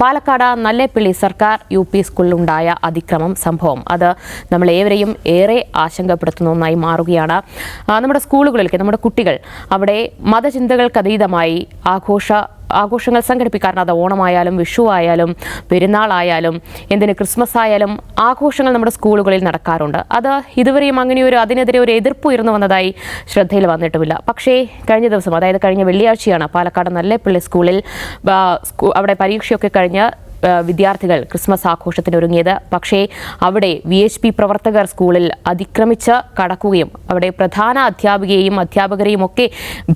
പാലക്കാട് നല്ലേപ്പിള്ളി സർക്കാർ U P സ്കൂളിലുണ്ടായ അതിക്രമം സംഭവം. അത് നമ്മൾ ഏവരെയും ഏറെ ആശങ്കപ്പെടുത്തുന്ന ഒന്നായി മാറുകയാണ്. നമ്മുടെ സ്കൂളുകളിലേക്ക് നമ്മുടെ കുട്ടികൾ അവിടെ മതചിന്തകൾക്കതീതമായി ആഘോഷ ആഘോഷങ്ങൾ സംഘടിപ്പിക്കാറുണ്ട്. അത് ഓണമായാലും വിഷു ആയാലും പെരുന്നാളായാലും എന്തിന് ക്രിസ്മസ് ആയാലും ആഘോഷങ്ങൾ നമ്മുടെ സ്കൂളുകളിൽ നടക്കാറുണ്ട്. അത് ഇതുവരെയും അങ്ങനെ ഒരു അതിനെതിരെ ഒരു എതിർപ്പ് ഉയർന്നു വന്നതായി ശ്രദ്ധയിൽ വന്നിട്ടുമില്ല. പക്ഷേ കഴിഞ്ഞ ദിവസം അതായത് കഴിഞ്ഞ വെള്ളിയാഴ്ചയാണ് പാലക്കാട് നല്ലേപ്പള്ളി സ്കൂളിൽ അവിടെ പരീക്ഷയൊക്കെ കഴിഞ്ഞ് വിദ്യാർത്ഥികൾ ക്രിസ്മസ് ആഘോഷത്തിന് ഒരുങ്ങിയത് പക്ഷേ അവിടെ വി എച്ച് പി പ്രവർത്തകർ സ്കൂളിൽ അതിക്രമിച്ച് കടക്കുകയും അവിടെ പ്രധാന അധ്യാപികയെയും അധ്യാപകരെയും ഒക്കെ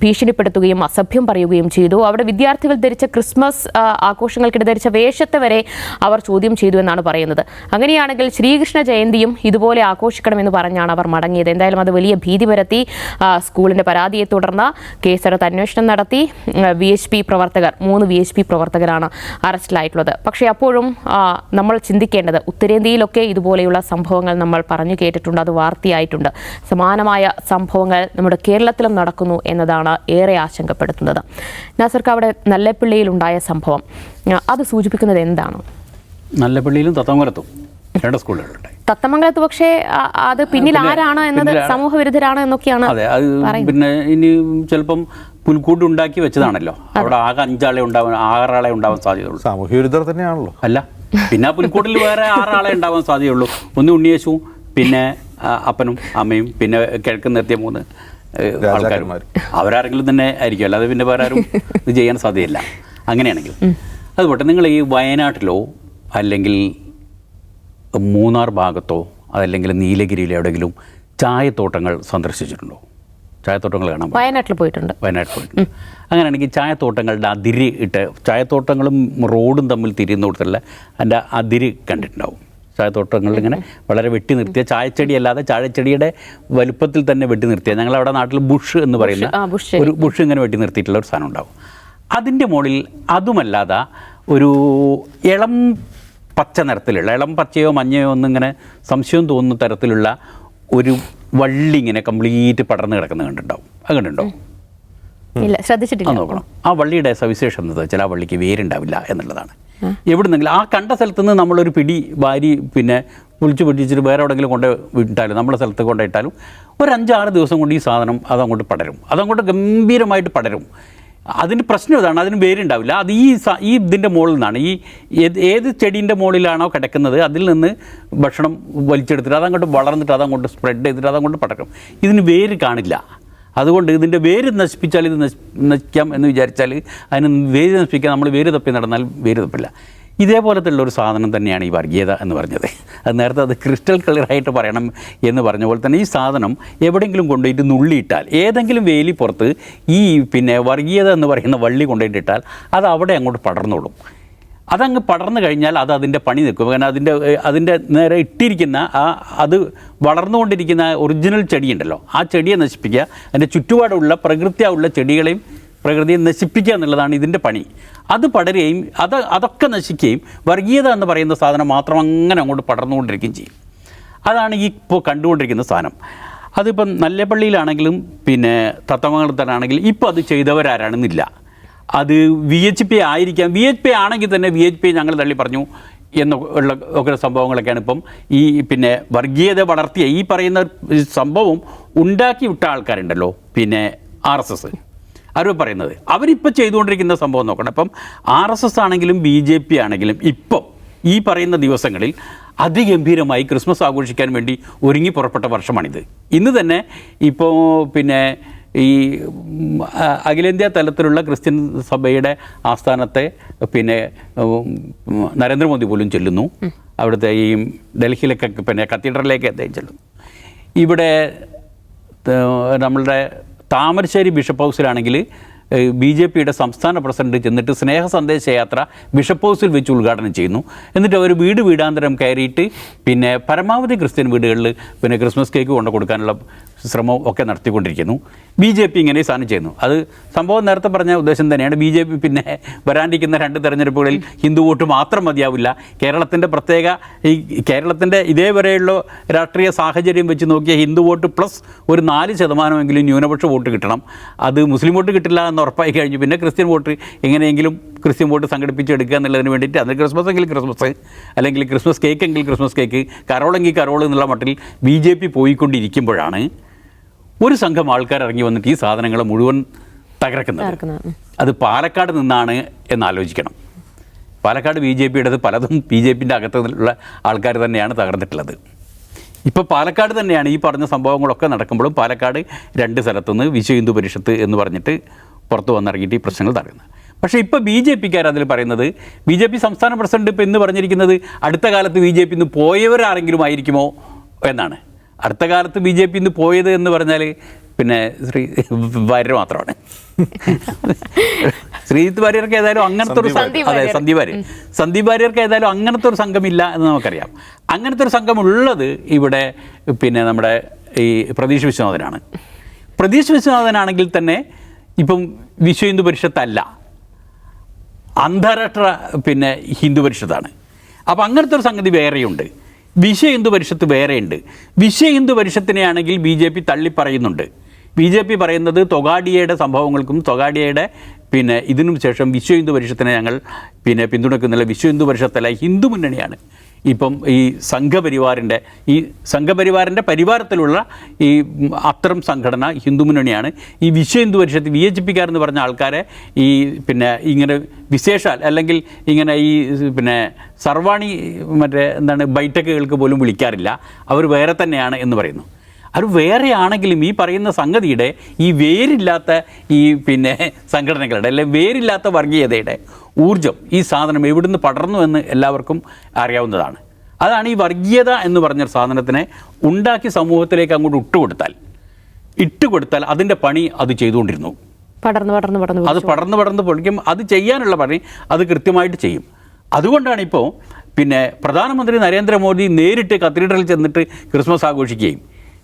ഭീഷണിപ്പെടുത്തുകയും അസഭ്യം പറയുകയും ചെയ്തു. അവിടെ വിദ്യാർത്ഥികൾ ധരിച്ച ക്രിസ്മസ് ആഘോഷങ്ങൾക്കിടെ ധരിച്ച വേഷത്തെ വരെ അവർ ചോദ്യം ചെയ്തു എന്നാണ് പറയുന്നത്. അങ്ങനെയാണെങ്കിൽ ശ്രീകൃഷ്ണ ജയന്തിയും ഇതുപോലെ ആഘോഷിക്കണമെന്ന് പറഞ്ഞാണ് അവർ മടങ്ങിയത്. എന്തായാലും അത് വലിയ ഭീതി പരത്തി സ്കൂളിന്റെ പരാതിയെ തുടർന്ന് കേസെടുത്ത് അന്വേഷണം നടത്തി വി എച്ച് പി പ്രവർത്തകർ മൂന്ന് വി എച്ച് പി പ്രവർത്തകരാണ് അറസ്റ്റിലായിട്ടുള്ളത്. പക്ഷേ അപ്പോഴും നമ്മൾ ചിന്തിക്കേണ്ടത് ഉത്തരേന്ത്യയിലൊക്കെ ഇതുപോലെയുള്ള സംഭവങ്ങൾ നമ്മൾ പറഞ്ഞു കേട്ടിട്ടുണ്ട് അത് വാർത്തയായിട്ടുണ്ട്. സമാനമായ സംഭവങ്ങൾ നമ്മുടെ കേരളത്തിലും നടക്കുന്നു എന്നതാണ് ഏറെ ആശങ്കപ്പെടുത്തുന്നത്. നാസർക്ക് അവിടെ നല്ലപ്പിള്ളിയിലുണ്ടായ സംഭവം അത് സൂചിപ്പിക്കുന്നത് എന്താണ്? നല്ലപ്പള്ളിയിലും തത്തമംഗലത്തും രണ്ട് സ്കൂളുകളുണ്ട് തത്തമംഗലത്ത് പക്ഷേ അത് പിന്നിൽ പിന്നെ- ആരാണ് എന്നത്? സമൂഹ വിരുദ്ധരാണ് എന്നൊക്കെയാണ് അതെ അത് പിന്നെ ഇനി ചിലപ്പം പുൽക്കൂട്ട് ഉണ്ടാക്കി വെച്ചതാണല്ലോ അവിടെ ആകെ അഞ്ചാളെ ഉണ്ടാവാൻ ആറാളെ ഉണ്ടാവാൻ സാധ്യതയുള്ളൂ. സാമൂഹ്യ വിരുദ്ധർ തന്നെയാണല്ലോ. അല്ല പിന്നെ ആ പുൽക്കൂട്ടിൽ വേറെ ആറാളെ ഉണ്ടാവാൻ സാധ്യതയുള്ളൂ. ഒന്ന് ഉണ്ണിയേശുവും പിന്നെ അപ്പനും അമ്മയും പിന്നെ കിഴക്ക് നിർത്തിയ മൂന്ന് ആൾക്കാരും. അവരാരെങ്കിലും തന്നെ ആയിരിക്കും അല്ലാതെ പിന്നെ വേറെ ആരും ഇത് ചെയ്യാൻ സാധ്യതയില്ല. അങ്ങനെയാണെങ്കിൽ അതുപോട്ടെ നിങ്ങൾ ഈ വയനാട്ടിലോ അല്ലെങ്കിൽ മൂന്നാർ ഭാഗത്തോ അതല്ലെങ്കിൽ നീലഗിരിയിലോ എവിടെയെങ്കിലും ചായത്തോട്ടങ്ങൾ സന്ദർശിച്ചിട്ടുണ്ടോ? ചായത്തോട്ടങ്ങൾ കാണാൻ വയനാട്ടിൽ പോയിട്ടുണ്ട്. വയനാട്ടിൽ പോയിട്ടുണ്ട്. അങ്ങനെയാണെങ്കിൽ ചായത്തോട്ടങ്ങളുടെ അതിരി ഇട്ട് ചായത്തോട്ടങ്ങളും റോഡും തമ്മിൽ തിരിയുന്നിടത്തുള്ള അതിന്റെ അതിരി കണ്ടിട്ടുണ്ടാവും. ചായത്തോട്ടങ്ങളിൽ ഇങ്ങനെ വളരെ വെട്ടി നിർത്തിയ ചായച്ചെടി അല്ലാതെ ചായച്ചെടിയുടെ വലുപ്പത്തിൽ തന്നെ വെട്ടി നിർത്തിയ ഞങ്ങൾ അവിടെ നാട്ടിൽ ബുഷ് എന്ന് പറയുന്ന. ഒരു ബുഷ് ഇങ്ങനെ വെട്ടി നിർത്തിയിട്ടുള്ള ഒരു സാധനം ഉണ്ടാവും. അതിന്റെ മുകളിൽ അതുമല്ലാതെ ഒരു ഇളം പച്ച നിറത്തിലുള്ള ഇളം പച്ചയോ മഞ്ഞയോ ഒന്നും ഇങ്ങനെ സംശയം തോന്നുന്ന തരത്തിലുള്ള ഒരു വള്ളി ഇങ്ങനെ കംപ്ലീറ്റ് പടർന്ന് കിടക്കുന്നത് കണ്ടിട്ടുണ്ടാവും. അത് കണ്ടിട്ടുണ്ടാവും ഇല്ല ആ ശ്രദ്ധിച്ചിട്ടില്ല നോക്കണം. ആ വള്ളിയുടെ സവിശേഷം എന്താ വെച്ചാൽ ആ വള്ളിക്ക് വേരുണ്ടാവില്ല എന്നുള്ളതാണ്. എവിടുന്നെങ്കിലും ആ കണ്ട സ്ഥലത്ത് നിന്ന് നമ്മളൊരു പിടി വാരി പിന്നെ വിളിച്ചു പിടിച്ചിട്ട് വേറെ എവിടെയെങ്കിലും കൊണ്ട് വിട്ടാലും നമ്മുടെ സ്ഥലത്ത് കൊണ്ടിട്ടാലും ഒരു അഞ്ചാറ് ദിവസം കൊണ്ട് ഈ സാധനം അതങ്ങോട്ട് പടരും. അതങ്ങോട്ട് ഗംഭീരമായിട്ട് പടരും. അതിന് പ്രശ്നം ഇതാണ് അതിന് വേരുണ്ടാവില്ല അത് ഈ ഈ ഇതിന്റെ മുകളിൽ നിന്നാണ്. ഈ ഏത് ചെടീന്റെ മുകളിലാണോ കിടക്കുന്നത് അതിൽ നിന്ന് ഭക്ഷണം വലിച്ചെടുത്തിട്ട് അതങ്ങോട്ട് വളർന്നിട്ട് അതങ്ങോട്ട് സ്പ്രെഡ് ചെയ്തിട്ട് അതങ്ങോട്ട് പടക്കും. ഇതിന് വേര് കാണില്ല. അതുകൊണ്ട് ഇതിന്റെ വേര് നശിപ്പിച്ചാൽ ഇത് നശി നശിക്കാം എന്ന് വിചാരിച്ചാൽ അതിന് വേര് നശിപ്പിക്കാൻ നമ്മൾ വേര് തപ്പി നടന്നാൽ വേര് തപ്പില്ല. ഇതേപോലത്തെ ഉള്ള ഒരു സാധനം തന്നെയാണ് ഈ വർഗീയത എന്ന് പറഞ്ഞത്. അത് നേരത്തെ അത് ക്രിസ്റ്റൽ ക്ലിയറായിട്ട് പറയണം എന്ന് പറഞ്ഞ പോലെ തന്നെ ഈ സാധനം എവിടെയെങ്കിലും കൊണ്ടുപോയിട്ട് നുള്ളിയിട്ടാൽ ഏതെങ്കിലും വേലി പുറത്ത് ഈ പിന്നെ വർഗീയത എന്ന് പറയുന്ന വള്ളി കൊണ്ടുപോയിട്ടിട്ടാൽ അത് അവിടെ അങ്ങോട്ട് പടർന്നോളും. അതങ്ങ് പടർന്നു കഴിഞ്ഞാൽ അത് അതിന്റെ പണി നിൽക്കും. കാരണം അതിന്റെ അതിന്റെ നേരെ ഇട്ടിരിക്കുന്ന ആ അത് വളർന്നുകൊണ്ടിരിക്കുന്ന ഒറിജിനൽ ചെടിയുണ്ടല്ലോ. ആ ചെടിയെ നശിപ്പിക്കുക അതിന്റെ ചുറ്റുപാടുള്ള പ്രകൃതിയുള്ള ചെടികളെയും പ്രകൃതിയെ നശിപ്പിക്കുക എന്നുള്ളതാണ് ഇതിന്റെ പണി. അത് പടരുകയും അത് അതൊക്കെ നശിക്കുകയും വർഗീയത എന്ന് പറയുന്ന സാധനം മാത്രം അങ്ങനെ അങ്ങോട്ട് പടർന്നുകൊണ്ടിരിക്കുകയും ചെയ്യും. അതാണ് ഈ ഇപ്പോൾ കണ്ടുകൊണ്ടിരിക്കുന്ന സാധനം. അതിപ്പം നല്ലപ്പള്ളിയിലാണെങ്കിലും പിന്നെ തത്തമംഗലത്തിലാണെങ്കിലും ഇപ്പോൾ അത് ചെയ്തവരാരാണെന്നില്ല. അത് വി എച്ച് പി ആയിരിക്കാം. വി എച്ച് പി ആണെങ്കിൽ തന്നെ വി എച്ച് പി ഞങ്ങൾ തള്ളി പറഞ്ഞു എന്ന ഉള്ള ഒക്കെ സംഭവങ്ങളൊക്കെയാണ് ഇപ്പം ഈ പിന്നെ വർഗീയത വളർത്തിയ ഈ പറയുന്ന സംഭവം ഉണ്ടാക്കി വിട്ട ആൾക്കാരുണ്ടല്ലോ പിന്നെ ആർ എസ് എസ്. അവർ പറയുന്നത്. അവരിപ്പോൾ ചെയ്തുകൊണ്ടിരിക്കുന്ന സംഭവം നോക്കണം. അപ്പം ആർ എസ് എസ് ആണെങ്കിലും ബി ജെ പി ആണെങ്കിലും ഇപ്പം ഈ പറയുന്ന ദിവസങ്ങളിൽ അതിഗംഭീരമായി ക്രിസ്മസ് ആഘോഷിക്കാൻ വേണ്ടി ഒരുങ്ങി പുറപ്പെട്ട വർഷമാണിത്. ഇന്ന് തന്നെ ഇപ്പോൾ പിന്നെ ഈ അഖിലേന്ത്യാ തലത്തിലുള്ള ക്രിസ്ത്യൻ സഭയുടെ ആസ്ഥാനത്തെ പിന്നെ നരേന്ദ്രമോദി പോലും ചെല്ലുന്നു. അവിടുത്തെ ഈ ഡൽഹിയിലേക്കൊക്കെ പിന്നെ കത്തീഡ്രലിലേക്ക് അദ്ദേഹം ചെല്ലുന്നു. ഇവിടെ നമ്മളുടെ താമരശ്ശേരി ബിഷപ്പ് ഹൗസിലാണെങ്കിൽ ബി ജെ പിയുടെ സംസ്ഥാന പ്രസിഡന്റ് ചെന്നിട്ട് സ്നേഹ സന്ദേശ യാത്ര ബിഷപ്പ് ഹൗസിൽ വെച്ച് ഉദ്ഘാടനം ചെയ്യുന്നു. എന്നിട്ട് അവർ വീട് വീടാന്തരം കയറിയിട്ട് പിന്നെ പരമാവധി ക്രിസ്ത്യൻ വീടുകളിൽ പിന്നെ ക്രിസ്മസ് കേക്ക് കൊണ്ടു കൊടുക്കാനുള്ള ശ്രമവും ഒക്കെ നടത്തിക്കൊണ്ടിരിക്കുന്നു. ബി ജെ പി ഇങ്ങനെ സാധനം ചെയ്യുന്നു. അത് സംഭവം നേരത്തെ പറഞ്ഞ ഉദ്ദേശം തന്നെയാണ്. ബി ജെ പി പിന്നെ വരാണ്ടിരിക്കുന്ന രണ്ട് തെരഞ്ഞെടുപ്പുകളിൽ ഹിന്ദു വോട്ട് മാത്രം മതിയാവില്ല. കേരളത്തിന്റെ പ്രത്യേക ഈ കേരളത്തിന്റെ ഇതേവരെയുള്ള രാഷ്ട്രീയ സാഹചര്യം വെച്ച് നോക്കിയ ഹിന്ദു വോട്ട് പ്ലസ് ഒരു നാല് ശതമാനമെങ്കിലും ന്യൂനപക്ഷ വോട്ട് കിട്ടണം. അത് മുസ്ലിം വോട്ട് കിട്ടില്ല എന്ന് ഉറപ്പായി കഴിഞ്ഞു. പിന്നെ ക്രിസ്ത്യൻ വോട്ട് എങ്ങനെയെങ്കിലും ക്രിസ്ത്യൻ വോട്ട് സംഘടിപ്പിച്ചെടുക്കുക എന്നുള്ളതിന് വേണ്ടിയിട്ട് അത് ക്രിസ്മസ് എങ്കിൽ ക്രിസ്മസ് അല്ലെങ്കിൽ ക്രിസ്മസ് കേക്ക് എങ്കിൽ ക്രിസ്മസ് കേക്ക് കരോളെങ്കിൽ കരോൾ എന്നുള്ള മട്ടിൽ ബി ജെ പി പോയിക്കൊണ്ടിരിക്കുമ്പോഴാണ് ഒരു സംഘം ആൾക്കാർ ഇറങ്ങി വന്നിട്ട് ഈ സാധനങ്ങൾ മുഴുവൻ തകർക്കുന്നത്. അത് പാലക്കാട് നിന്നാണ് എന്ന് ആലോചിക്കണം. പാലക്കാട് ബി ജെ പിയുടേത് പലതും ബി ജെ പിന്റെ അകത്തുള്ള ആൾക്കാർ തന്നെയാണ് തകർന്നിട്ടുള്ളത്. ഇപ്പോൾ പാലക്കാട് തന്നെയാണ് ഈ പറഞ്ഞ സംഭവങ്ങളൊക്കെ നടക്കുമ്പോഴും പാലക്കാട് രണ്ട് സ്ഥലത്തുനിന്ന് വിശ്വ ഹിന്ദു പരിഷത്ത് എന്ന് പറഞ്ഞിട്ട് പുറത്തു വന്നിറങ്ങിയിട്ട് ഈ പ്രശ്നങ്ങൾ തടയുന്നത് പക്ഷേ ഇപ്പോൾ ബി ജെ പിക്കാർ അതിൽ പറയുന്നത് ബി ജെ പി സംസ്ഥാന പ്രസിഡന്റ് ഇപ്പോൾ എന്ന് പറഞ്ഞിരിക്കുന്നത് അടുത്ത കാലത്ത് ബി ജെ പി നിന്ന് പോയവരാരെങ്കിലും ആയിരിക്കുമോ എന്നാണ്. അടുത്ത കാലത്ത് ബി ജെ പി ഇന്ന് പോയത് എന്ന് പറഞ്ഞാൽ പിന്നെ ശ്രീ വാര്യർ മാത്രമാണ്. ശ്രീജിത്ത് വാര്യർക്ക് ഏതായാലും അങ്ങനത്തെ ഒരു അതെ. സന്ദീപ് വാര്യർ സന്ദീപ് വാര്യർക്ക് ഏതായാലും അങ്ങനത്തെ ഒരു സംഘമില്ല എന്ന് നമുക്കറിയാം. അങ്ങനത്തെ ഒരു സംഘം ഉള്ളത് ഇവിടെ പിന്നെ നമ്മുടെ ഈ പ്രതീഷ് വിശ്വനാഥനാണ്. പ്രതീഷ് വിശ്വനാഥനാണെങ്കിൽ തന്നെ ഇപ്പം വിശ്വ ഹിന്ദു പരിഷത്തല്ല. അന്താരാഷ്ട്ര പിന്നെ ഹിന്ദു പരിഷത്താണ്. അപ്പോൾ അങ്ങനത്തെ ഒരു സംഗതി വേറെയുണ്ട്. വിശ്വ ഹിന്ദു പരിഷത്ത് വേറെയുണ്ട്. വിശ്വ ഹിന്ദു പരിഷത്തിനെയാണെങ്കിൽ ബി ജെ പി തള്ളിപ്പറയുന്നുണ്ട് ബി ജെ പി പറയുന്നത് തൊഗാഡിയയുടെ സംഭവങ്ങൾക്കും തൊഗാഡിയയുടെ പിന്നെ ഇതിനും ശേഷം വിശ്വ ഹിന്ദു പരിഷത്തിനെ ഞങ്ങൾ പിന്നെ പിന്തുണക്കുന്നില്ല. വിശ്വ ഹിന്ദു പരിഷത്തല്ല ഹിന്ദു മുന്നണിയാണ് ഇപ്പം ഈ സംഘപരിവാറിന്റെ ഈ സംഘപരിവാറിന്റെ പരിവാരത്തിലുള്ള ഈ അത്തരം സംഘടന ഹിന്ദു മുന്നണിയാണ്. ഈ വിശ്വ ഹിന്ദു പരിഷത്ത് വി എച്ച് പിക്കാരെന്ന് പറഞ്ഞ ആൾക്കാരെ ഈ പിന്നെ ഇങ്ങനെ വിശേഷാൽ അല്ലെങ്കിൽ ഇങ്ങനെ ഈ പിന്നെ സർവാണി മറ്റേ എന്താണ് ബൈറ്റക്കുകൾക്ക് പോലും വിളിക്കാറില്ല. അവർ വേറെ തന്നെയാണ് എന്ന് പറയുന്നു. അവർ വേറെ ആണെങ്കിലും ഈ പറയുന്ന സംഗതിയുടെ ഈ വേരില്ലാത്ത ഈ പിന്നെ സംഘടനകളുടെ അല്ലെ വേരില്ലാത്ത വർഗീയതയുടെ ഊർജം ഈ സാധനം എവിടുന്ന് പടർന്നു എന്ന് എല്ലാവർക്കും അറിയാവുന്നതാണ്. അതാണ് ഈ വർഗീയത എന്ന് പറഞ്ഞ സാധനത്തിനെ ഉണ്ടാക്കി സമൂഹത്തിലേക്ക് അങ്ങോട്ട് ഇട്ടുകൊടുത്താൽ. ഇട്ടുകൊടുത്താൽ അതിന്റെ പണി അത് ചെയ്തുകൊണ്ടിരുന്നു. പടർന്ന് പടർന്ന് പടർന്ന് അത് പടർന്ന് പടർന്ന് പൊളിക്കും. അത് ചെയ്യാനുള്ള പണി അത് കൃത്യമായിട്ട് ചെയ്യും. അതുകൊണ്ടാണ് ഇപ്പോൾ പിന്നെ പ്രധാനമന്ത്രി നരേന്ദ്രമോദി നേരിട്ട് കത്തീഡ്രലിൽ ചെന്നിട്ട് ക്രിസ്മസ് ആഘോഷിക്കുകയും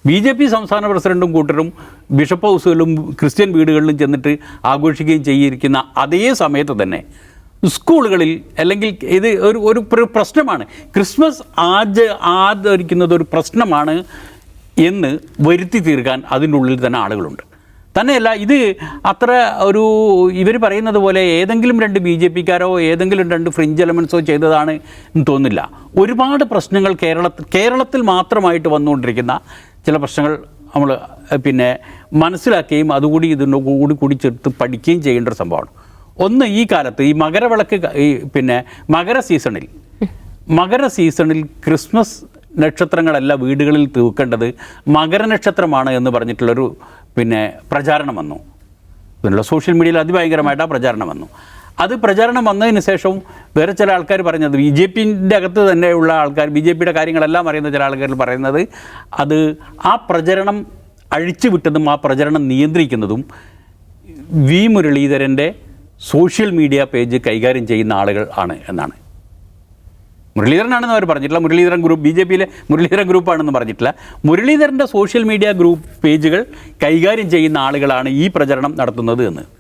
ബി ജെ പി സംസ്ഥാന പ്രസിഡന്റും കൂട്ടരും ബിഷപ്പ് ഹൗസുകളിലും ക്രിസ്ത്യൻ വീടുകളിലും ചെന്നിട്ട് ആഘോഷിക്കുകയും ചെയ്തിരിക്കുന്ന അതേ സമയത്ത് തന്നെ സ്കൂളുകളിൽ അല്ലെങ്കിൽ ഇത് ഒരു ഒരു പ്രശ്നമാണ്. ക്രിസ്മസ് ആച ആദരിക്കുന്നത് ഒരു പ്രശ്നമാണ് എന്ന് വരുത്തി തീർക്കാൻ അതിനുള്ളിൽ തന്നെ ആളുകളുണ്ട്. തന്നെയല്ല ഇത് അത്ര ഒരു ഇവർ പറയുന്നത് പോലെ ഏതെങ്കിലും രണ്ട് ബി ജെ പിക്കാരോ ഏതെങ്കിലും രണ്ട് ഫ്രിഞ്ച് എലമെൻസോ ചെയ്തതാണ് എന്ന് തോന്നുന്നില്ല. ഒരുപാട് പ്രശ്നങ്ങൾ കേരളത്തിൽ കേരളത്തിൽ മാത്രമായിട്ട് വന്നുകൊണ്ടിരിക്കുന്ന ചില പ്രശ്നങ്ങൾ നമ്മൾ പിന്നെ മനസ്സിലാക്കുകയും അതുകൂടി ഇതിന്റെ കൂടി കൂടി ചേർത്ത് പഠിക്കുകയും ചെയ്യേണ്ട ഒരു സംഭവമാണ്. ഒന്ന് ഈ കാലത്ത് ഈ മകരവിളക്ക് ഈ പിന്നെ മകര സീസണിൽ. മകര സീസണിൽ ക്രിസ്മസ് നക്ഷത്രങ്ങളല്ല വീടുകളിൽ തൂക്കേണ്ടത് മകരനക്ഷത്രമാണ് എന്ന് പറഞ്ഞിട്ടുള്ളൊരു പിന്നെ പ്രചാരണം വന്നു. ഇതിനുള്ള സോഷ്യൽ മീഡിയയിൽ അതിഭയങ്കരമായിട്ട് ആ പ്രചാരണം വന്നു. അത് പ്രചാരണം വന്നതിന് ശേഷവും വേറെ ചില ആൾക്കാർ പറഞ്ഞത് ബി ജെ പിന്റെ അകത്ത് തന്നെയുള്ള ആൾക്കാർ ബി ജെ പിയുടെ കാര്യങ്ങളെല്ലാം അറിയുന്ന ചില ആൾക്കാർ പറയുന്നത് അത് ആ പ്രചരണം അഴിച്ചുവിട്ടതും ആ പ്രചരണം നിയന്ത്രിക്കുന്നതും വി മുരളീധരന്റെ സോഷ്യൽ മീഡിയ പേജ് കൈകാര്യം ചെയ്യുന്ന ആളുകൾ ആണ് എന്നാണ്. മുരളീധരനാണെന്ന് അവർ പറഞ്ഞിട്ടില്ല. മുരളീധരൻ ഗ്രൂപ്പ് ബി ജെ പിയിലെ മുരളീധരൻ ഗ്രൂപ്പാണെന്ന് പറഞ്ഞിട്ടില്ല. മുരളീധരന്റെ സോഷ്യൽ മീഡിയ ഗ്രൂപ്പ് പേജുകൾ കൈകാര്യം ചെയ്യുന്ന ആളുകളാണ് ഈ പ്രചരണം നടത്തുന്നത് എന്ന്.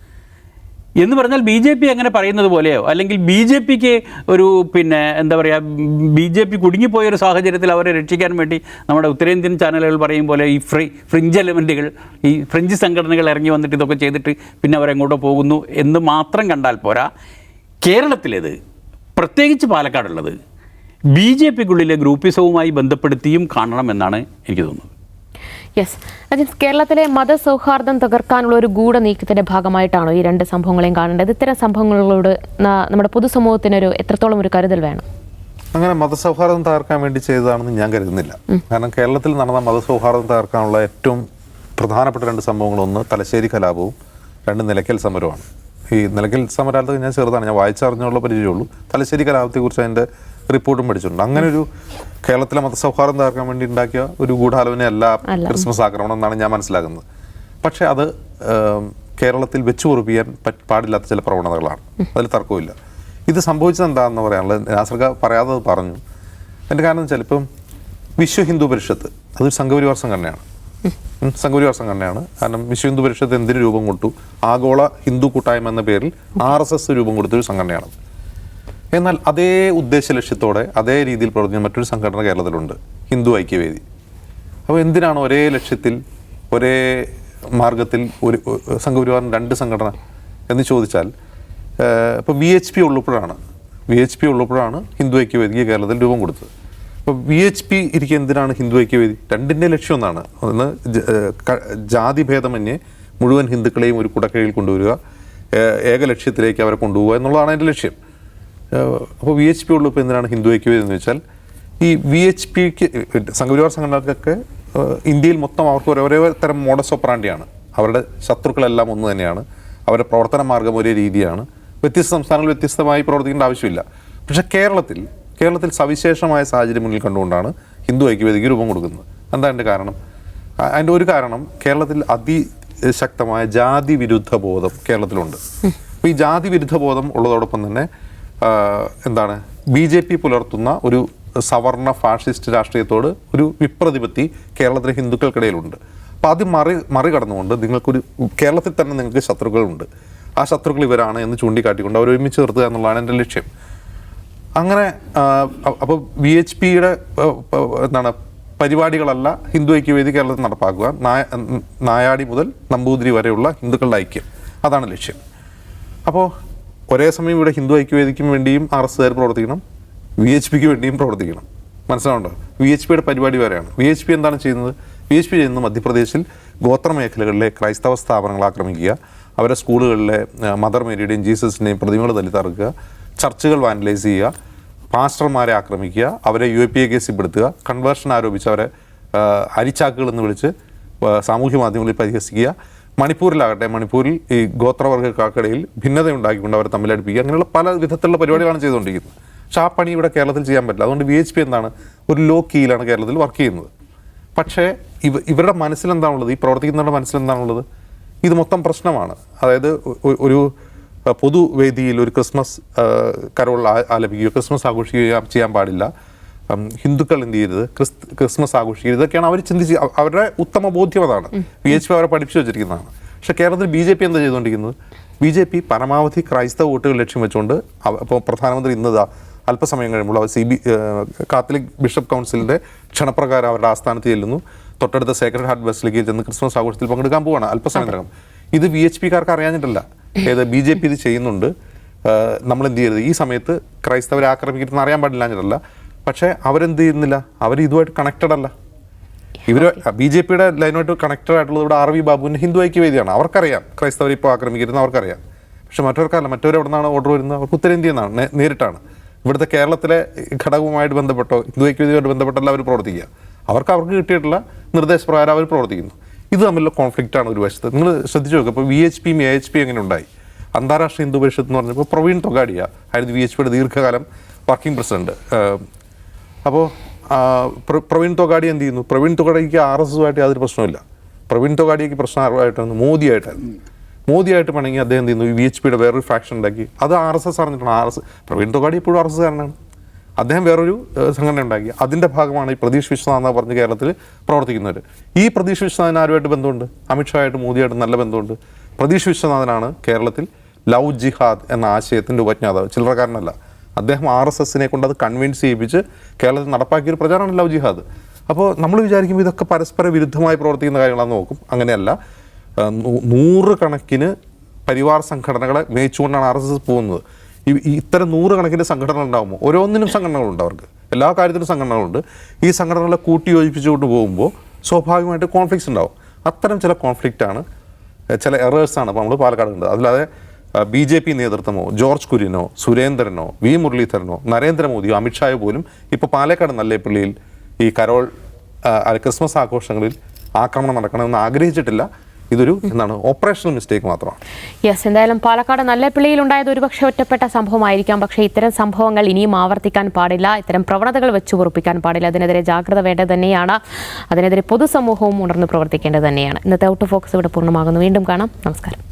എന്ന് പറഞ്ഞാൽ ബി ജെ പി അങ്ങനെ പറയുന്നത് പോലെയോ? അല്ലെങ്കിൽ ബി ജെ പിക്ക് ഒരു പിന്നെ എന്താ പറയുക ബി ജെ പി കുടുങ്ങിപ്പോയൊരു സാഹചര്യത്തിൽ അവരെ രക്ഷിക്കാൻ വേണ്ടി നമ്മുടെ ഉത്തരേന്ത്യൻ ചാനലുകൾ പറയും പോലെ ഈ ഫ്രീ ഫ്രിഞ്ച് എലമെന്റുകൾ ഈ ഫ്രഞ്ച് സംഘടനകൾ ഇറങ്ങി വന്നിട്ട് ഇതൊക്കെ ചെയ്തിട്ട് പിന്നെ അവരെങ്ങോട്ടോ പോകുന്നു എന്ന് മാത്രം കണ്ടാൽ പോരാ. കേരളത്തിലേത് പ്രത്യേകിച്ച് പാലക്കാടുള്ളത് ബി ജെ പിക്കുള്ളിലെ ഗ്രൂപ്പിസവുമായി ബന്ധപ്പെടുത്തിയും കാണണമെന്നാണ് എനിക്ക് തോന്നുന്നത്. യെസ് അജിൻസ് കേരളത്തിലെ മതസൗഹാർദ്ദം തകർക്കാനുള്ള ഒരു ഗൂഢ നീക്കത്തിന്റെ ഭാഗമായിട്ടാണോ ഈ രണ്ട് സംഭവങ്ങളെയും കാണേണ്ടത്? ഇത്തരം സംഭവങ്ങളോട് നമ്മുടെ പൊതുസമൂഹത്തിനൊരു എത്രത്തോളം ഒരു കരുതൽ വേണം? അങ്ങനെ മതസൗഹാർദ്ദം തകർക്കാൻ വേണ്ടി ചെയ്തതാണെന്ന് ഞാൻ കരുതുന്നില്ല. കാരണം കേരളത്തിൽ നടന്ന മതസൗഹാർദ്ദം തകർക്കാനുള്ള ഏറ്റവും പ്രധാനപ്പെട്ട രണ്ട് സംഭവങ്ങളൊന്ന് തലശ്ശേരി കലാപവും രണ്ട് നിലയ്ക്കൽ സമരവുമാണ്. ഈ നിലയ്ക്കൽ സമരാലത്ത് ഞാൻ ചെറുതാണ്. ഞാൻ വായിച്ചറിഞ്ഞുള്ള പരിചയമുള്ളൂ തലശ്ശേരി കലാപത്തെക്കുറിച്ച് അതിന്റെ റിപ്പോർട്ടും പഠിച്ചിട്ടുണ്ട്. അങ്ങനെ ഒരു കേരളത്തിലെ മതസൗഹാർദ്ദം തകർക്കാൻ വേണ്ടി ഉണ്ടാക്കിയ ഒരു ഗൂഢാലോചനയല്ല ക്രിസ്മസ് ആക്രമണം എന്നാണ് ഞാൻ മനസ്സിലാക്കുന്നത്. പക്ഷേ അത് കേരളത്തിൽ വെച്ചു ഉറപ്പിക്കാൻ പാടില്ലാത്ത ചില പ്രവണതകളാണ്. അതിൽ തർക്കമില്ല ഇത് സംഭവിച്ചത് എന്താണെന്ന് പറയാനുള്ളത് നാസർക്ക പറയാതെ പറഞ്ഞു. എന്റെ കാരണം വെച്ചാൽ ഇപ്പം വിശ്വ ഹിന്ദു പരിഷത്ത് അതൊരു സംഘപരിവാർ സംഘടനയാണ്. സംഘപരിവാർ സംഘടനയാണ് കാരണം വിശ്വ ഹിന്ദു പരിഷത്ത് എന്തിന് രൂപം കൊടുത്തു? ആഗോള ഹിന്ദു കൂട്ടായ്മ എന്ന പേരിൽ ആർ എസ് എസ് രൂപം കൊടുത്തൊരു സംഘടനയാണ്. എന്നാൽ അതേ ഉദ്ദേശ ലക്ഷ്യത്തോടെ അതേ രീതിയിൽ പ്രവർത്തിക്കുന്ന മറ്റൊരു സംഘടന കേരളത്തിലുണ്ട്. ഹിന്ദു ഐക്യവേദി. അപ്പോൾ എന്തിനാണ് ഒരേ ലക്ഷ്യത്തിൽ ഒരേ മാർഗത്തിൽ ഒരു സംഘപരിവാറിന് രണ്ട് സംഘടന എന്ന് ചോദിച്ചാൽ ഇപ്പോൾ വി എച്ച് പി ഉള്ളപ്പോഴാണ്. വി എച്ച് പി ഉള്ളപ്പോഴാണ് ഹിന്ദു ഐക്യവേദിക്ക് കേരളത്തിൽ രൂപം കൊടുത്തത്. അപ്പോൾ വി എച്ച് പി ഇരിക്കുക എന്തിനാണ് ഹിന്ദു ഐക്യവേദി രണ്ടിന്റെ ലക്ഷ്യം ഒന്നാണ്. ഒന്ന് ജ- ഏഹ് ജാതി ഭേദമന്യേ മുഴുവൻ ഹിന്ദുക്കളെയും ഒരു കുടക്കീഴിൽ കൊണ്ടുവരിക. ഏക ലക്ഷ്യത്തിലേക്ക് അവരെ കൊണ്ടുപോകുക എന്നുള്ളതാണ് എന്റെ ലക്ഷ്യം. അപ്പോൾ വി എച്ച് പി ഉള്ളപ്പോൾ എന്തിനാണ് ഹിന്ദു ഐക്യവേദി എന്ന് വെച്ചാൽ ഈ വി എച്ച് പിക്ക് സംഘപരിവാർ സംഘടനകൾക്കൊക്കെ ഇന്ത്യയിൽ മൊത്തം അവർക്ക് ഒരേ തരം മോഡസ് ഓപ്പറാണ്ടിയാണ് അവരുടെ ശത്രുക്കളെല്ലാം ഒന്ന് തന്നെയാണ്. അവരുടെ പ്രവർത്തന മാർഗം ഒരേ രീതിയാണ്. വ്യത്യസ്ത സംസ്ഥാനങ്ങൾ വ്യത്യസ്തമായി പ്രവർത്തിക്കേണ്ട ആവശ്യമില്ല. പക്ഷേ കേരളത്തിൽ കേരളത്തിൽ സവിശേഷമായ സാഹചര്യം മുന്നിൽ കണ്ടുകൊണ്ടാണ് ഹിന്ദു ഐക്യവേദിക്ക് രൂപം കൊടുക്കുന്നത്. എന്താ അതിന്റെ കാരണം? അതിന്റെ ഒരു കാരണം കേരളത്തിൽ അതിശക്തമായ ജാതി വിരുദ്ധ ബോധം കേരളത്തിലുണ്ട്. അപ്പോൾ ഈ ജാതി വിരുദ്ധ ബോധം ഉള്ളതോടൊപ്പം തന്നെ എന്താണ് ബി ജെ പി പുലർത്തുന്ന ഒരു സവർണ ഫാഷിസ്റ്റ് രാഷ്ട്രീയത്തോട് ഒരു വിപ്രതിപത്തി കേരളത്തിലെ ഹിന്ദുക്കൾക്കിടയിലുണ്ട്. അപ്പോൾ അത് മറി മറികടന്നുകൊണ്ട് നിങ്ങൾക്കൊരു കേരളത്തിൽ തന്നെ നിങ്ങൾക്ക് ശത്രുക്കളുണ്ട്. ആ ശത്രുക്കൾ ഇവരാണ് എന്ന് ചൂണ്ടിക്കാട്ടിക്കൊണ്ട് അവർ ഒരുമിച്ച് നിർത്തുക എന്നുള്ളതാണ് എന്റെ ലക്ഷ്യം. അങ്ങനെ അപ്പോൾ വി എച്ച് പിയുടെ എന്താണ് പരിപാടികളല്ല ഹിന്ദു ഐക്യവേദി കേരളത്തിൽ നടപ്പാക്കുക. നായ നായാടി മുതൽ നമ്പൂതിരി വരെയുള്ള ഹിന്ദുക്കളുടെ ഐക്യം. അതാണ് ലക്ഷ്യം. അപ്പോൾ ഒരേ സമയം ഇവിടെ ഹിന്ദു ഐക്യവേദിക്കും വേണ്ടിയും ആർ എസ് കാർ പ്രവർത്തിക്കണം. വി എച്ച് പിക്ക് വേണ്ടിയും പ്രവർത്തിക്കണം. മനസ്സിലാവുണ്ടോ? വി എച്ച് പിയുടെ പരിപാടി വരെയാണ് വി എച്ച് പി എന്താണ് ചെയ്യുന്നത്? വി എച്ച് പി ചെയ്യുന്നത് മധ്യപ്രദേശിൽ ഗോത്ര മേഖലകളിലെ ക്രൈസ്തവ സ്ഥാപനങ്ങൾ ആക്രമിക്കുക. അവരുടെ സ്കൂളുകളിലെ മദർ മേരിയുടെയും ജീസസിന്റെയും പ്രതിമകൾ തല്ലി തറുക്കുക ചർച്ചുകൾ വാനലൈസ് ചെയ്യുക പാസ്റ്റർമാരെ ആക്രമിക്കുക അവരെ യു എ പി എ കേസിൽ പെടുത്തുക കൺവേർഷൻ ആരോപിച്ച് അവരെ അരിച്ചാക്കുകൾ എന്ന് വിളിച്ച് സാമൂഹ്യ മാധ്യമങ്ങളിൽ പരിഹസിക്കുക മണിപ്പൂരിലാകട്ടെ മണിപ്പൂരിൽ ഈ ഗോത്രവർഗക്കാർക്കിടയിൽ ഭിന്നത ഉണ്ടാക്കിക്കൊണ്ട് അവരെ തമ്മിലടുപ്പിക്കുക അങ്ങനെയുള്ള പല വിധത്തിലുള്ള പരിപാടികളാണ് ചെയ്തുകൊണ്ടിരിക്കുന്നത്. പക്ഷേ ആ പണി ഇവിടെ കേരളത്തിൽ ചെയ്യാൻ പറ്റില്ല. അതുകൊണ്ട് വി എച്ച് പി എന്താണ്? ഒരു ലോ കീയിലാണ് കേരളത്തിൽ വർക്ക് ചെയ്യുന്നത്. പക്ഷേ ഇവ ഇവരുടെ മനസ്സിലെന്താണുള്ളത്? ഈ പ്രവർത്തിക്കുന്നവരുടെ മനസ്സിലെന്താണുള്ളത്? ഇത് മൊത്തം പ്രശ്നമാണ്. അതായത് ഒരു പൊതുവേദിയിൽ ഒരു ക്രിസ്മസ് കരോൾ ആലപിക്കുകയോ ക്രിസ്മസ് ആഘോഷിക്കുകയോ ചെയ്യാൻ പാടില്ല. ഹിന്ദുക്കൾ എന്ത് ചെയ്യരുത്? ക്രിസ് ക്രിസ്മസ് ആഘോഷിക്കരുത്. ഇതൊക്കെയാണ് അവർ ചിന്തിച്ച് അവരുടെ ഉത്തമ ബോധ്യം അതാണ്. പി എച്ച് പി അവരെ പഠിപ്പിച്ചു വെച്ചിരിക്കുന്നതാണ്. പക്ഷെ കേരളത്തിൽ ബി ജെ പി എന്താ ചെയ്തുകൊണ്ടിരിക്കുന്നത്? ബി ജെ പി പരമാവധി ക്രൈസ്തവ വോട്ടുകൾ ലക്ഷ്യം വെച്ചുകൊണ്ട് ഇപ്പോൾ പ്രധാനമന്ത്രി ഇന്നതാ അല്പസമയം കഴിയുമ്പോൾ അവർ സി ബി കാത്തലിക് ബിഷപ്പ് കൗൺസിലിന്റെ ക്ഷണപ്രകാരം അവരുടെ ആസ്ഥാനത്ത് ചെല്ലുന്നു. തൊട്ടടുത്ത സേക്രഡ് ഹാർട്ട് ബസ്സിലേക്ക് ചെന്ന് ക്രിസ്മസ് ആഘോഷത്തിൽ പങ്കെടുക്കാൻ പോവാണ്. അല്പസമയത്തിനകം. ഇത് വി എച്ച് പിക്കാർക്ക് അറിയാഞ്ഞിട്ടല്ല. ഏത് ബി ജെ പി ഇത് ചെയ്യുന്നുണ്ട്. നമ്മൾ എന്ത് ചെയ്യരുത് ഈ സമയത്ത് ക്രൈസ്തവരെ ആക്രമിക്കരുതെന്ന് അറിയാൻ പാടില്ലാഞ്ഞിട്ടല്ല. പക്ഷേ അവരെന്ത് ചെയ്യുന്നില്ല? അവർ ഇതുമായിട്ട് കണക്റ്റഡ് അല്ല. ഇവർ ബി ജെ പിയുടെ ലൈനുമായിട്ട് കണക്റ്റഡ് ആയിട്ടുള്ളത് ഇവിടെ ആർ വി ബാബുവിന്റെ ഹിന്ദു ഐക്യവേദിയാണ് അവർക്കറിയാം. ക്രൈസ്തവർ ഇപ്പോൾ ആക്രമിക്കരുതെന്ന് അവർക്കറിയാം. പക്ഷെ മറ്റവർക്കല്ല. മറ്റവർ എവിടെ നിന്നാണ് ഓർഡർ വരുന്നത്? അവർക്ക് ഉത്തരേന്ത്യയിൽ നിന്നാണ് നേരിട്ടാണ്. ഇവിടുത്തെ കേരളത്തിലെ ഘടകവുമായിട്ട് ബന്ധപ്പെട്ടോ ഹിന്ദു ഐക്യവേദിയുമായിട്ട് ബന്ധപ്പെട്ടല്ല അവർ പ്രവർത്തിക്കുക. അവർക്ക് അവർക്ക് കിട്ടിയിട്ടുള്ള നിർദ്ദേശപ്രകാരം അവർ പ്രവർത്തിക്കുന്നു. ഇത് തമ്മിലുള്ള കോൺഫ്ലിക്റ്റ് ആണ് ഒരു വശത്ത്. നിങ്ങൾ ശ്രദ്ധിച്ചു നോക്കുക ഇപ്പോൾ വി എച്ച് പിയും എ എച്ച് പി എങ്ങനെ ഉണ്ടായി? അന്താരാഷ്ട്ര ഹിന്ദു പരിഷത്ത് എന്ന് പറഞ്ഞപ്പോൾ പ്രവീൺ തൊഗാഡിയ ആയിരുന്നു വി എച്ച് പിയുടെ ദീർഘകാലം വർക്കിംഗ് പ്രസിഡന്റ് അപ്പോൾ പ്രവീൺ തൊഗാഡി എന്ത് ചെയ്യുന്നു? പ്രവീൺ തൊഗാഡിക്ക് ആർ എസ് എസുമായിട്ട് യാതൊരു പ്രശ്നമില്ല പ്രവീൺ തൊഗാഡിയ്ക്ക് പ്രശ്നം ആരുമായിട്ടാണ് മോദിയായിട്ടായിരുന്നു മോദിയായിട്ട് പണങ്ങി അദ്ദേഹം എന്ത് ചെയ്യുന്നു? വി എച്ച് പിയുടെ വേറൊരു ഫാക്ഷൻ ഉണ്ടാക്കി. അത് ആർ എസ് എസ് അറിഞ്ഞിട്ടാണ് ആർ എസ് പ്രവീൺ തൊഗാഡി ഇപ്പോഴും ആർ എസ് കാരനാണ്. അദ്ദേഹം വേറൊരു സംഘടന ഉണ്ടാക്കി. അതിന്റെ ഭാഗമാണ് ഈ പ്രതീഷ് വിശ്വനാഥ് പറഞ്ഞ് കേരളത്തിൽ പ്രവർത്തിക്കുന്നവർ ഈ പ്രതീഷ് വിശ്വനാഥിന് ആരുമായിട്ട് ബന്ധമുണ്ട്? അമിത്ഷായായിട്ട് മോദിയായിട്ട് നല്ല ബന്ധമുണ്ട്. പ്രതീഷ് വിശ്വനാഥനാണ് കേരളത്തിൽ ലവ് ജിഹാദ് എന്ന ആശയത്തിന്റെ ഉപജ്ഞാതാവ്. ചില്ലറക്കാരനല്ല. അദ്ദേഹം ആർ എസ് എസിനെ കൊണ്ട് അത് കൺവിൻസ് ചെയ്യിപ്പിച്ച് കേരളത്തിൽ നടപ്പാക്കിയൊരു പ്രചാരമാണ് ലവ് ജിഹാദ്. അപ്പോൾ നമ്മൾ വിചാരിക്കുമ്പോൾ ഇതൊക്കെ പരസ്പര വിരുദ്ധമായി പ്രവർത്തിക്കുന്ന കാര്യങ്ങളാണെന്ന് നോക്കും. അങ്ങനെയല്ല. നൂറ് കണക്കിന് പരിവാർ സംഘടനകളെ മേയിച്ചുകൊണ്ടാണ് ആർ എസ് എസ് പോകുന്നത്. ഈ- ഇത്തരം നൂറുകണക്കിന് സംഘടനകൾ ഉണ്ടാകുമ്പോൾ ഓരോന്നിനും സംഘടനകളുണ്ട് അവർക്ക്. എല്ലാ കാര്യത്തിനും സംഘടനകളുണ്ട്. ഈ സംഘടനകളെ കൂട്ടി യോജിപ്പിച്ചുകൊണ്ട് പോകുമ്പോൾ സ്വാഭാവികമായിട്ട് കോൺഫ്ലിക്ട്സ് ഉണ്ടാവും. അത്തരം ചില കോൺഫ്ലിക്റ്റാണ് ചില എറേഴ്സാണ് ഇപ്പോൾ നമ്മൾ പാലക്കാട് ഉണ്ട് അതിലാതെ ബി ജെ പി നേതൃത്വമോ ജോർജ് കുര്യനോ സുരേന്ദ്രനോ വി മുരളീധരനോ നരേന്ദ്രമോദിയോ അമിത്ഷായോ പോലും ഇപ്പോൾ പാലക്കാട് നല്ലേപ്പള്ളിയിൽ ഈ കരോൾ ക്രിസ്മസ് ആഘോഷങ്ങളിൽ ആക്രമണം നടക്കണമെന്ന് ആഗ്രഹിച്ചിട്ടില്ല. ഇതൊരു എന്താണ് ഓപ്പറേഷണൽ മിസ്റ്റേക്ക് മാത്രമാണ്. യെസ് എന്തായാലും പാലക്കാട് നല്ല പിള്ളിയിൽ ഉണ്ടായത് ഒരുപക്ഷെ ഒറ്റപ്പെട്ട സംഭവമായിരിക്കാം. പക്ഷേ ഇത്തരം സംഭവങ്ങൾ ഇനിയും ആവർത്തിക്കാൻ പാടില്ല. ഇത്തരം പ്രവണതകൾ വെച്ചു പൊറുപ്പിക്കാൻ പാടില്ല. അതിനെതിരെ ജാഗ്രത വേണ്ടത് തന്നെയാണ്. അതിനെതിരെ പൊതുസമൂഹവും ഉണർന്ന് പ്രവർത്തിക്കേണ്ടത് തന്നെയാണ്. ഇന്നത്തെ ഔട്ട് ഫോക്കസ് ഇവിടെ പൂർണമാകുന്നു. വീണ്ടും കാണാം. നമസ്കാരം.